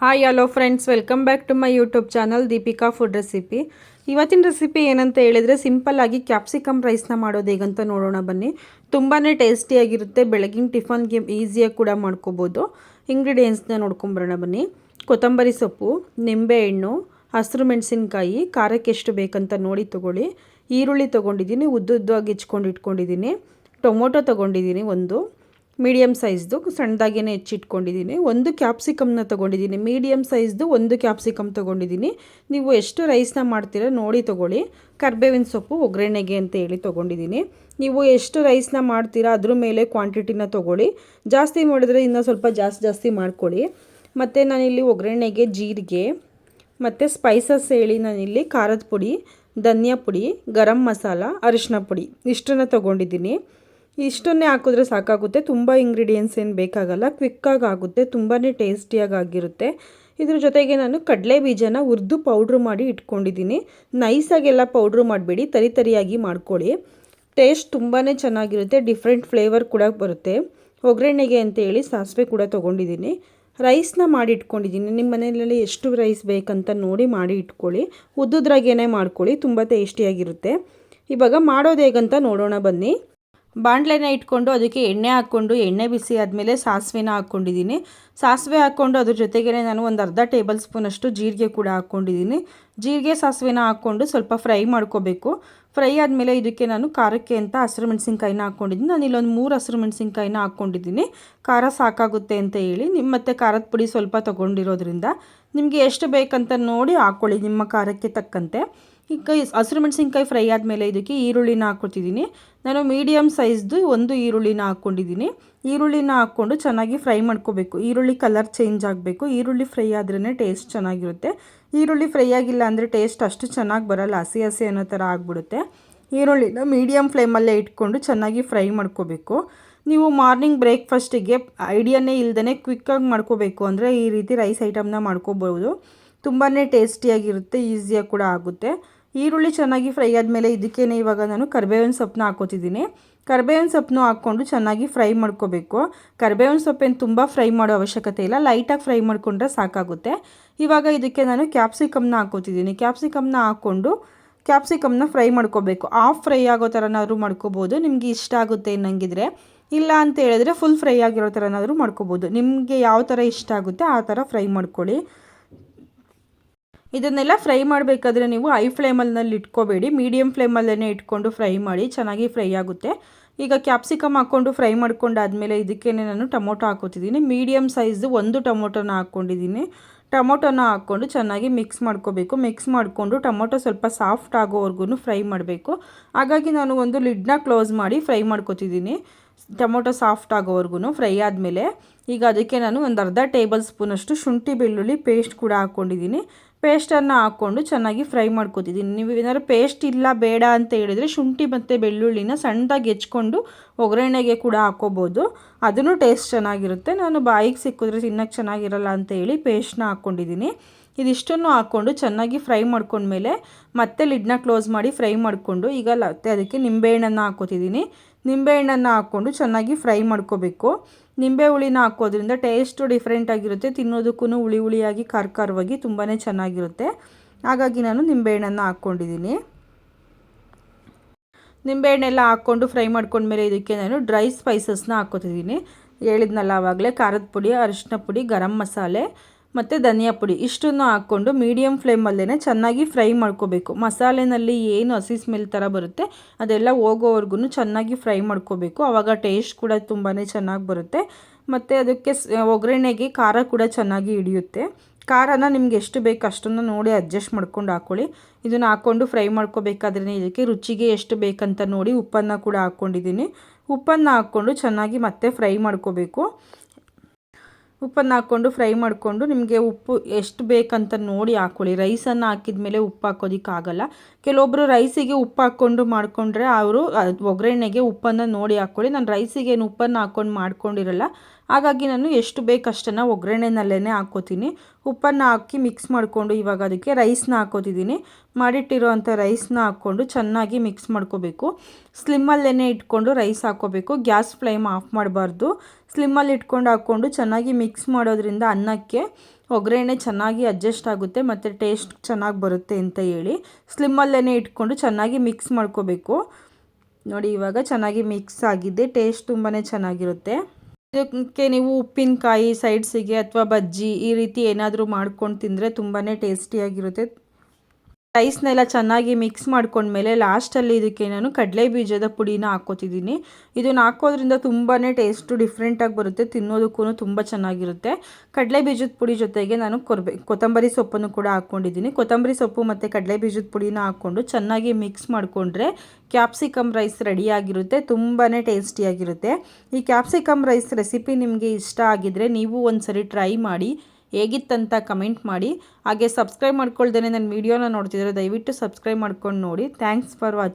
Hi hello friends welcome back to my YouTube channel Deepika food recipe ಇವತ್ತಿನ recipe ಏನಂತ ಹೇಳಿದರೆ ಸಿಂಪಲ್ಲಾಗಿ capsicum ರೈಸ್ನ ಮಾಡೋದು ಹೇಗಂತ ನೋಡೋಣ ಬನ್ನಿ. ತುಂಬಾ ಟೇಸ್ಟಿಯಾಗಿರುತ್ತೆ ಬೆಳಗಿನ ಟಿಫನ್ಗೆ ಈಸಿಯಾಗಿ ಕೂಡ ಮಾಡ್ಕೋಬೋದು. ಇಂಗ್ರೀಡಿಯೆಂಟ್ಸ್ನ ನೋಡ್ಕೊಂಬರೋಣ ಬನ್ನಿ. ಕೊತ್ತಂಬರಿ ಸೊಪ್ಪು ನಿಂಬೆಹಣ್ಣು ಹಸಿರು ಮೆಣಸಿನ್ಕಾಯಿ, ಖಾರಕ್ಕೆ ಎಷ್ಟು ಬೇಕಂತ ನೋಡಿ ತೊಗೊಳ್ಳಿ. ಈರುಳ್ಳಿ ತೊಗೊಂಡಿದ್ದೀನಿ ಉದ್ದುದ್ದಾಗಿ ಹೆಚ್ಕೊಂಡು ಇಟ್ಕೊಂಡಿದ್ದೀನಿ. ಟೊಮೊಟೊ ತೊಗೊಂಡಿದ್ದೀನಿ ಒಂದು. ಮೀಡಿಯಮ್ ಸೈಜ್ದು, ಸಣ್ಣದಾಗೇನೆ ಹೆಚ್ಚಿಟ್ಕೊಂಡಿದ್ದೀನಿ ಒಂದು ಕ್ಯಾಪ್ಸಿಕಮ್ನ ತೊಗೊಂಡಿದ್ದೀನಿ ಮೀಡಿಯಮ್ ಸೈಜ್ದು ಒಂದು ಕ್ಯಾಪ್ಸಿಕಮ್ ತೊಗೊಂಡಿದ್ದೀನಿ ನೀವು ಎಷ್ಟು ರೈಸ್ನ ಮಾಡ್ತೀರಾ ನೋಡಿ ತೊಗೊಳ್ಳಿ. ಕರ್ಬೇವಿನ ಸೊಪ್ಪು, ಒಗ್ಗರಣೆಗೆ ಅಂತ ಹೇಳಿ ತೊಗೊಂಡಿದ್ದೀನಿ ನೀವು ಎಷ್ಟು ರೈಸ್ನ ಮಾಡ್ತೀರಾ ಅದ್ರ ಮೇಲೆ ಕ್ವಾಂಟಿಟಿನ ತೊಗೊಳ್ಳಿ. ಜಾಸ್ತಿ ಮಾಡಿದ್ರೆ ಇನ್ನೂ ಸ್ವಲ್ಪ ಜಾಸ್ತಿ ಜಾಸ್ತಿ ಮಾಡ್ಕೊಳ್ಳಿ. ಮತ್ತು ನಾನಿಲ್ಲಿ ಒಗ್ಗರಣೆಗೆ ಜೀರಿಗೆ, ಮತ್ತು ಸ್ಪೈಸಸ್ ಹೇಳಿ ನಾನಿಲ್ಲಿ ಖಾರದ ಪುಡಿ, ಧನಿಯಾ ಪುಡಿ, ಗರಂ ಮಸಾಲ ಅರಿಶಿನ ಪುಡಿ, ಇಷ್ಟನ್ನು ತೊಗೊಂಡಿದ್ದೀನಿ ಇಷ್ಟನ್ನೇ ಹಾಕಿದ್ರೆ ಸಾಕಾಗುತ್ತೆ. ತುಂಬ ಇಂಗ್ರೀಡಿಯೆಂಟ್ಸ್ ಏನು ಬೇಕಾಗಲ್ಲ. ಕ್ವಿಕ್ಕಾಗಿ ಆಗುತ್ತೆ. ತುಂಬಾ ಟೇಸ್ಟಿಯಾಗಿ ಆಗಿರುತ್ತೆ. ಇದ್ರ ಜೊತೆಗೆ ನಾನು ಕಡಲೆ ಬೀಜನ ಹುರಿದು ಪೌಡ್ರ್ ಮಾಡಿ ಇಟ್ಕೊಂಡಿದ್ದೀನಿ. ನೈಸಾಗೆಲ್ಲ ಪೌಡ್ರ್ ಮಾಡಿಬಿಡಿ. ತರಿ ತರಿಯಾಗಿ ಮಾಡ್ಕೊಳ್ಳಿ. ಟೇಸ್ಟ್ ತುಂಬಾ ಚೆನ್ನಾಗಿರುತ್ತೆ. ಡಿಫ್ರೆಂಟ್ ಫ್ಲೇವರ್ ಕೂಡ ಬರುತ್ತೆ. ಒಗ್ಗರಣೆಗೆ ಅಂತೇಳಿ ಸಾಸಿವೆ ಕೂಡ ತೊಗೊಂಡಿದ್ದೀನಿ. ರೈಸ್ನ ಮಾಡಿ ಇಟ್ಕೊಂಡಿದ್ದೀನಿ. ನಿಮ್ಮ ಮನೆಯಲ್ಲಿ ಎಷ್ಟು ರೈಸ್ ಬೇಕಂತ ನೋಡಿ ಮಾಡಿ ಇಟ್ಕೊಳ್ಳಿ. ಉದ್ದುದ್ರಾಗೇನೆ ಮಾಡ್ಕೊಳ್ಳಿ. ತುಂಬ ಟೇಸ್ಟಿಯಾಗಿರುತ್ತೆ ಇವಾಗ ಮಾಡೋದು ಹೇಗಂತ ನೋಡೋಣ ಬನ್ನಿ. ಬಾಣಲೆನ ಇಟ್ಕೊಂಡು ಅದಕ್ಕೆ ಎಣ್ಣೆ ಹಾಕ್ಕೊಂಡು, ಎಣ್ಣೆ ಬಿಸಿ ಆದಮೇಲೆ ಸಾಸಿವೆನ ಹಾಕ್ಕೊಂಡಿದ್ದೀನಿ. ಸಾಸಿವೆ ಹಾಕ್ಕೊಂಡು ಅದ್ರ ಜೊತೆಗೆ ನಾನು ಒಂದು ಅರ್ಧ ಟೇಬಲ್ ಸ್ಪೂನಷ್ಟು ಜೀರಿಗೆ ಕೂಡ ಹಾಕ್ಕೊಂಡಿದ್ದೀನಿ. ಜೀರಿಗೆ, ಸಾಸಿವೆನ ಹಾಕ್ಕೊಂಡು ಸ್ವಲ್ಪ ಫ್ರೈ ಮಾಡ್ಕೋಬೇಕು. ಫ್ರೈ ಆದಮೇಲೆ ಇದಕ್ಕೆ ನಾನು ಖಾರಕ್ಕೆ ಅಂತ ಹಸಿರು ಮೆಣಸಿನ್ಕಾಯಿನ ಹಾಕ್ಕೊಂಡಿದ್ದೀನಿ. ನಾನು ಇಲ್ಲೊಂದು ಮೂರು ಹಸಿರು ಮೆಣಸಿನ್ಕಾಯಿನ ಹಾಕ್ಕೊಂಡಿದ್ದೀನಿ. ಖಾರ ಸಾಕಾಗುತ್ತೆ ಅಂತ ಹೇಳಿ ನಿಮ್ಮ ಮತ್ತು ಖಾರದ ಪುಡಿ ಸ್ವಲ್ಪ ತೊಗೊಂಡಿರೋದ್ರಿಂದ ನಿಮಗೆ ಎಷ್ಟು ಬೇಕಂತ ನೋಡಿ ಹಾಕ್ಕೊಳ್ಳಿ ನಿಮ್ಮ ಖಾರಕ್ಕೆ ತಕ್ಕಂತೆ. ಈಗ ಹಸಿರು ಮೆಣಸಿನ್ಕಾಯಿ ಫ್ರೈ ಆದಮೇಲೆ ಇದಕ್ಕೆ ಈರುಳ್ಳಿನ ಹಾಕ್ಕೊತಿದ್ದೀನಿ ನಾನು ಮೀಡಿಯಮ್ ಸೈಜ್ದು ಒಂದು ಈರುಳ್ಳಿನ ಹಾಕ್ಕೊಂಡಿದ್ದೀನಿ. ಈರುಳ್ಳಿನ ಹಾಕ್ಕೊಂಡು ಚೆನ್ನಾಗಿ ಫ್ರೈ ಮಾಡ್ಕೋಬೇಕು. ಈರುಳ್ಳಿ ಕಲರ್ ಚೇಂಜ್ ಆಗಬೇಕು. ಈರುಳ್ಳಿ ಫ್ರೈ ಆದ್ರೇ ಟೇಸ್ಟ್ ಚೆನ್ನಾಗಿರುತ್ತೆ. ಈರುಳ್ಳಿ ಫ್ರೈ ಆಗಿಲ್ಲ ಅಂದರೆ ಟೇಸ್ಟ್ ಅಷ್ಟು ಚೆನ್ನಾಗಿ ಬರಲ್ಲ. ಹಸಿ ಹಸಿ ಅನ್ನೋ ಥರ ಆಗಿಬಿಡುತ್ತೆ. ಈರುಳ್ಳಿನ ಮೀಡಿಯಮ್ ಫ್ಲೇಮಲ್ಲೇ ಇಟ್ಕೊಂಡು ಚೆನ್ನಾಗಿ ಫ್ರೈ ಮಾಡ್ಕೋಬೇಕು. ನೀವು ಮಾರ್ನಿಂಗ್ ಬ್ರೇಕ್ಫಾಸ್ಟಿಗೆ ಐಡಿಯಾನೇ ಇಲ್ದೇ ಕ್ವಿಕ್ಕಾಗಿ ಮಾಡ್ಕೋಬೇಕು ಅಂದರೆ ಈ ರೀತಿ ರೈಸ್ ಐಟಮ್ನ ಮಾಡ್ಕೋಬೋದು. ತುಂಬಾ ಟೇಸ್ಟಿಯಾಗಿರುತ್ತೆ, ಈಸಿಯಾಗಿ ಕೂಡ ಆಗುತ್ತೆ. ಈರುಳ್ಳಿ ಚೆನ್ನಾಗಿ ಫ್ರೈ ಆದಮೇಲೆ ಇದಕ್ಕೇನೆ ಇವಾಗ ನಾನು ಕರ್ಬೇವಿನ ಸೊಪ್ಪನ್ನ ಹಾಕೋತಿದ್ದೀನಿ ಕರ್ಬೇವಿನ ಸೊಪ್ಪನ್ನು ಹಾಕ್ಕೊಂಡು ಚೆನ್ನಾಗಿ ಫ್ರೈ ಮಾಡ್ಕೋಬೇಕು. ಕರ್ಬೇವಿನ ಸೊಪ್ಪೇನು ತುಂಬ ಫ್ರೈ ಮಾಡೋ ಅವಶ್ಯಕತೆ ಇಲ್ಲ. ಲೈಟಾಗಿ ಫ್ರೈ ಮಾಡಿಕೊಂಡ್ರೆ ಸಾಕಾಗುತ್ತೆ. ಇವಾಗ ಇದಕ್ಕೆ ನಾನು ಕ್ಯಾಪ್ಸಿಕಮ್ನ ಹಾಕೋತಿದ್ದೀನಿ ಕ್ಯಾಪ್ಸಿಕಮ್ನ ಹಾಕ್ಕೊಂಡು ಕ್ಯಾಪ್ಸಿಕಮ್ನ ಫ್ರೈ ಮಾಡ್ಕೋಬೇಕು. ಆಫ್ ಫ್ರೈ ಆಗೋ ಥರನಾದರೂ ಮಾಡ್ಕೋಬೋದು. ನಿಮಗೆ ಇಷ್ಟ ಆಗುತ್ತೆ ಅನ್ನಂಗಿದ್ರೆ. ಇಲ್ಲ ಅಂತ ಹೇಳಿದ್ರೆ ಫುಲ್ ಫ್ರೈ ಆಗಿರೋ ಥರನಾದರೂ ಮಾಡ್ಕೋಬೋದು. ನಿಮಗೆ ಯಾವ ಥರ ಇಷ್ಟ ಆಗುತ್ತೆ ಆ ಥರ ಫ್ರೈ ಮಾಡ್ಕೊಳ್ಳಿ. ಇದನ್ನೆಲ್ಲ ಫ್ರೈ ಮಾಡಬೇಕಾದ್ರೆ ನೀವು ಹೈ ಫ್ಲೇಮಲ್ಲಿ ಇಟ್ಕೋಬೇಡಿ ಮೀಡಿಯಮ್ ಫ್ಲೇಮಲ್ಲೇ ಇಟ್ಕೊಂಡು ಫ್ರೈ ಮಾಡಿ, ಚೆನ್ನಾಗಿ ಫ್ರೈ ಆಗುತ್ತೆ. ಈಗ ಕ್ಯಾಪ್ಸಿಕಮ್ ಹಾಕ್ಕೊಂಡು ಫ್ರೈ ಮಾಡ್ಕೊಂಡಾದಮೇಲೆ ಇದಕ್ಕೇ ನಾನು ಟೊಮೊಟೊ ಹಾಕೋತಿದ್ದೀನಿ. ಮೀಡಿಯಮ್ ಸೈಜು ಒಂದು ಟೊಮೊಟೊನ ಹಾಕ್ಕೊಂಡಿದ್ದೀನಿ ಟೊಮೊಟೊನ ಹಾಕ್ಕೊಂಡು ಚೆನ್ನಾಗಿ ಮಿಕ್ಸ್ ಮಾಡ್ಕೋಬೇಕು. ಮಿಕ್ಸ್ ಮಾಡಿಕೊಂಡು ಟೊಮೊಟೊ ಸ್ವಲ್ಪ ಸಾಫ್ಟ್ ಆಗೋವರೆಗೂ ಫ್ರೈ ಮಾಡಬೇಕು. ಹಾಗಾಗಿ ನಾನು ಒಂದು ಲಿಡ್ನ ಕ್ಲೋಸ್ ಮಾಡಿ ಫ್ರೈ ಮಾಡ್ಕೋತಿದ್ದೀನಿ. ಟೊಮೊಟೊ ಸಾಫ್ಟ್ ಆಗೋವರೆಗೂ ಫ್ರೈ ಆದಮೇಲೆ ಈಗ ಅದಕ್ಕೆ ನಾನು ಒಂದು ಅರ್ಧ ಟೇಬಲ್ ಸ್ಪೂನಷ್ಟು ಶುಂಠಿ ಬೆಳ್ಳುಳ್ಳಿ ಪೇಸ್ಟ್ ಕೂಡ ಹಾಕ್ಕೊಂಡಿದ್ದೀನಿ ಪೇಸ್ಟನ್ನು ಹಾಕ್ಕೊಂಡು ಚೆನ್ನಾಗಿ ಫ್ರೈ ಮಾಡ್ಕೋತಿದ್ದೀನಿ. ನೀವು ಏನಾದ್ರು ಪೇಸ್ಟ್ ಇಲ್ಲ, ಬೇಡ ಅಂತ ಹೇಳಿದರೆ ಶುಂಠಿ ಮತ್ತು ಬೆಳ್ಳುಳ್ಳಿನ ಸಣ್ಣದಾಗಿ ಹೆಚ್ಕೊಂಡು ಒಗ್ಗರಣೆಗೆ ಕೂಡ ಹಾಕ್ಕೋಬೋದು. ಅದನ್ನು ಟೇಸ್ಟ್ ಚೆನ್ನಾಗಿರುತ್ತೆ. ನಾನು ಬಾಯಿಗೆ ಸಿಕ್ಕಿದ್ರೆ ತಿನ್ನೋಕ್ಕೆ ಚೆನ್ನಾಗಿರಲ್ಲ ಅಂತ ಹೇಳಿ ಪೇಸ್ಟ್ನ ಹಾಕ್ಕೊಂಡಿದ್ದೀನಿ. ಇದಿಷ್ಟನ್ನು ಹಾಕ್ಕೊಂಡು ಚೆನ್ನಾಗಿ ಫ್ರೈ ಮಾಡ್ಕೊಂಡ್ಮೇಲೆ ಮತ್ತೆ ಲಿಡ್ನ ಕ್ಲೋಸ್ ಮಾಡಿ ಫ್ರೈ ಮಾಡಿಕೊಂಡು ಈಗ ಅದಕ್ಕೆ ನಿಂಬೆಹಣ್ಣನ್ನು ಹಾಕ್ಕೋತಿದ್ದೀನಿ. ನಿಂಬೆಹಣ್ಣನ್ನು ಹಾಕ್ಕೊಂಡು ಚೆನ್ನಾಗಿ ಫ್ರೈ ಮಾಡ್ಕೋಬೇಕು. ನಿಂಬೆ ಹುಳಿನ ಹಾಕೋದ್ರಿಂದ ಟೇಸ್ಟು ಡಿಫ್ರೆಂಟ್ ಆಗಿರುತ್ತೆ. ತಿನ್ನೋದಕ್ಕೂ ಹುಳಿ ಹುಳಿಯಾಗಿ, ಖಾರ ಖಾರವಾಗಿ ತುಂಬಾ ಚೆನ್ನಾಗಿರುತ್ತೆ. ಹಾಗಾಗಿ ನಾನು ನಿಂಬೆಹಣ್ಣನ್ನು ಹಾಕ್ಕೊಂಡಿದ್ದೀನಿ ನಿಂಬೆಹಣ್ಣೆಲ್ಲ ಹಾಕ್ಕೊಂಡು ಫ್ರೈ ಮಾಡ್ಕೊಂಡ್ಮೇಲೆ ಇದಕ್ಕೆ ನಾನು ಡ್ರೈ ಸ್ಪೈಸಸ್ನ ಹಾಕೋತಿದ್ದೀನಿ. ಹೇಳಿದ್ನಲ್ಲ ಆವಾಗಲೇ, ಖಾರದ ಪುಡಿ ಅರಿಶಿನ ಪುಡಿ, ಗರಂ ಮಸಾಲೆ ಮತ್ತು ಧನಿಯಾ ಪುಡಿ. ಇಷ್ಟನ್ನು ಹಾಕ್ಕೊಂಡು ಮೀಡಿಯಮ್ ಫ್ಲೇಮಲ್ಲೇ ಚೆನ್ನಾಗಿ ಫ್ರೈ ಮಾಡ್ಕೋಬೇಕು. ಮಸಾಲೆನಲ್ಲಿ ಏನು ಹಸಿ ಸ್ಮೆಲ್ ಥರ ಬರುತ್ತೆ, ಅದೆಲ್ಲ ಹೋಗೋವರೆಗೂ ಚೆನ್ನಾಗಿ ಫ್ರೈ ಮಾಡ್ಕೋಬೇಕು. ಆವಾಗ ಟೇಸ್ಟ್ ಕೂಡ ತುಂಬಾ ಚೆನ್ನಾಗಿ ಬರುತ್ತೆ. ಮತ್ತು ಅದಕ್ಕೆ ಒಗ್ಗರಣೆಗೆ ಖಾರ ಕೂಡ ಚೆನ್ನಾಗಿ ಹಿಡಿಯುತ್ತೆ. ಖಾರನ ನಿಮ್ಗೆ ಎಷ್ಟು ಬೇಕು ಅಷ್ಟನ್ನು ನೋಡಿ ಅಡ್ಜಸ್ಟ್ ಮಾಡ್ಕೊಂಡು ಹಾಕ್ಕೊಳ್ಳಿ ಇದನ್ನು ಹಾಕ್ಕೊಂಡು ಫ್ರೈ ಮಾಡ್ಕೋಬೇಕಾದ್ರೆ ಇದಕ್ಕೆ ರುಚಿಗೆ ಎಷ್ಟು ಬೇಕಂತ ನೋಡಿ ಉಪ್ಪನ್ನು ಕೂಡ ಹಾಕ್ಕೊಂಡಿದ್ದೀನಿ ಉಪ್ಪನ್ನು ಹಾಕ್ಕೊಂಡು ಚೆನ್ನಾಗಿ ಮತ್ತೆ ಫ್ರೈ ಮಾಡ್ಕೋಬೇಕು. ಉಪ್ಪನ್ನು ಹಾಕ್ಕೊಂಡು ಫ್ರೈ ಮಾಡಿಕೊಂಡು ನಿಮಗೆ ಉಪ್ಪು ಎಷ್ಟು ಬೇಕಂತ ನೋಡಿ ಹಾಕ್ಕೊಳ್ಳಿ. ರೈಸನ್ನು ಹಾಕಿದ ಮೇಲೆ ಉಪ್ಪು ಹಾಕೋದಕ್ಕಾಗಲ್ಲ ಕೆಲವೊಬ್ಬರು ರೈಸಿಗೆ ಉಪ್ಪು ಹಾಕ್ಕೊಂಡು ಮಾಡಿಕೊಂಡ್ರೆ ಅವರು ಒಗ್ಗರಣೆಗೆ ಉಪ್ಪನ್ನು ನೋಡಿ ಹಾಕ್ಕೊಳ್ಳಿ. ನಾನು ರೈಸಿಗೆ ಏನು ಉಪ್ಪನ್ನು ಹಾಕ್ಕೊಂಡು ಮಾಡ್ಕೊಂಡಿರಲ್ಲ ಹಾಗಾಗಿ ನಾನು ಎಷ್ಟು ಬೇಕಷ್ಟನ್ನು ಒಗ್ಗರಣೆನಲ್ಲೇ ಹಾಕ್ಕೋತೀನಿ. ಉಪ್ಪನ್ನು ಹಾಕಿ ಮಿಕ್ಸ್ ಮಾಡಿಕೊಂಡು ಇವಾಗ ಅದಕ್ಕೆ ರೈಸ್ನ ಹಾಕೋತಿದ್ದೀನಿ ಮಾಡಿಟ್ಟಿರೋವಂಥ ರೈಸ್ನ ಹಾಕ್ಕೊಂಡು ಚೆನ್ನಾಗಿ ಮಿಕ್ಸ್ ಮಾಡ್ಕೋಬೇಕು. ಸ್ಲಿಮ್ಮಲ್ಲೇ ಇಟ್ಕೊಂಡು ರೈಸ್ ಹಾಕ್ಕೋಬೇಕು. ಗ್ಯಾಸ್ ಫ್ಲೇಮ್ ಆಫ್ ಮಾಡಬಾರ್ದು. ಸ್ಲಿಮ್ಮಲ್ಲಿ ಇಟ್ಕೊಂಡು ಹಾಕ್ಕೊಂಡು ಚೆನ್ನಾಗಿ ಮಿಕ್ಸ್ ಮಾಡೋದ್ರಿಂದ ಅನ್ನಕ್ಕೆ ಒಗ್ಗರಣೆ ಚೆನ್ನಾಗಿ ಅಡ್ಜಸ್ಟ್ ಆಗುತ್ತೆ ಮತ್ತು ಟೇಸ್ಟ್ ಚೆನ್ನಾಗಿ ಬರುತ್ತೆ ಅಂತ ಹೇಳಿ ಸ್ಲಿಮ್ಮಲ್ಲೇ ಇಟ್ಕೊಂಡು ಚೆನ್ನಾಗಿ ಮಿಕ್ಸ್ ಮಾಡ್ಕೋಬೇಕು. ನೋಡಿ ಇವಾಗ ಚೆನ್ನಾಗಿ ಮಿಕ್ಸ್ ಆಗಿದೆ. ಟೇಸ್ಟ್ ತುಂಬಾ ಚೆನ್ನಾಗಿರುತ್ತೆ. ಇದಕ್ಕೆ ನೀವು ಉಪ್ಪಿನಕಾಯಿ ಸೈಡ್ಸಿಗೆ ಅಥವಾ ಬಜ್ಜಿ ಈ ರೀತಿ ಏನಾದರೂ ಮಾಡ್ಕೊಂಡು ತಿಂದರೆ ತುಂಬಾ ಟೇಸ್ಟಿಯಾಗಿರುತ್ತೆ. ರೈಸ್ನೆಲ್ಲ ಚೆನ್ನಾಗಿ ಮಿಕ್ಸ್ ಮಾಡ್ಕೊಂಡ್ಮೇಲೆ ಲಾಸ್ಟಲ್ಲಿ ಇದಕ್ಕೆ ನಾನು ಕಡಲೆ ಬೀಜದ ಪುಡಿನ ಹಾಕ್ಕೋತಿದ್ದೀನಿ. ಇದನ್ನು ಹಾಕೋದ್ರಿಂದ ತುಂಬಾ ಟೇಸ್ಟು ಡಿಫ್ರೆಂಟಾಗಿ ಬರುತ್ತೆ, ತಿನ್ನೋದಕ್ಕೂ ತುಂಬ ಚೆನ್ನಾಗಿರುತ್ತೆ. ಕಡಲೆ ಬೀಜದ ಪುಡಿ ಜೊತೆಗೆ ನಾನು ಕೊರ್ಬೆ, ಕೊತ್ತಂಬರಿ ಸೊಪ್ಪನ್ನು ಕೂಡ ಹಾಕ್ಕೊಂಡಿದ್ದೀನಿ. ಕೊತ್ತಂಬರಿ ಸೊಪ್ಪು ಮತ್ತು ಕಡಲೆ ಬೀಜದ ಪುಡಿನ ಹಾಕ್ಕೊಂಡು ಚೆನ್ನಾಗಿ ಮಿಕ್ಸ್ ಮಾಡಿಕೊಂಡ್ರೆ ಕ್ಯಾಪ್ಸಿಕಮ್ ರೈಸ್ ರೆಡಿಯಾಗಿರುತ್ತೆ ತುಂಬಾ ಟೇಸ್ಟಿಯಾಗಿರುತ್ತೆ. ಈ ಕ್ಯಾಪ್ಸಿಕಮ್ ರೈಸ್ ರೆಸಿಪಿ ನಿಮಗೆ ಇಷ್ಟ ಆಗಿದರೆ ನೀವು ಒಂದು ಸರಿ ಟ್ರೈ ಮಾಡಿ. ಹೇಗಿತ್ತಂತ ಕಮೆಂಟ್ ಮಾಡಿ. ಹಾಗೆ ಸಬ್ಸ್ಕ್ರೈಬ್ ಮಾಡ್ಕೊಳ್ದೇ ನನ್ನ ವೀಡಿಯೋನ ನೋಡ್ತಿದ್ರೆ ದಯವಿಟ್ಟು ಸಬ್ಸ್ಕ್ರೈಬ್ ಮಾಡ್ಕೊಂಡು ನೋಡಿ. Thanks for watching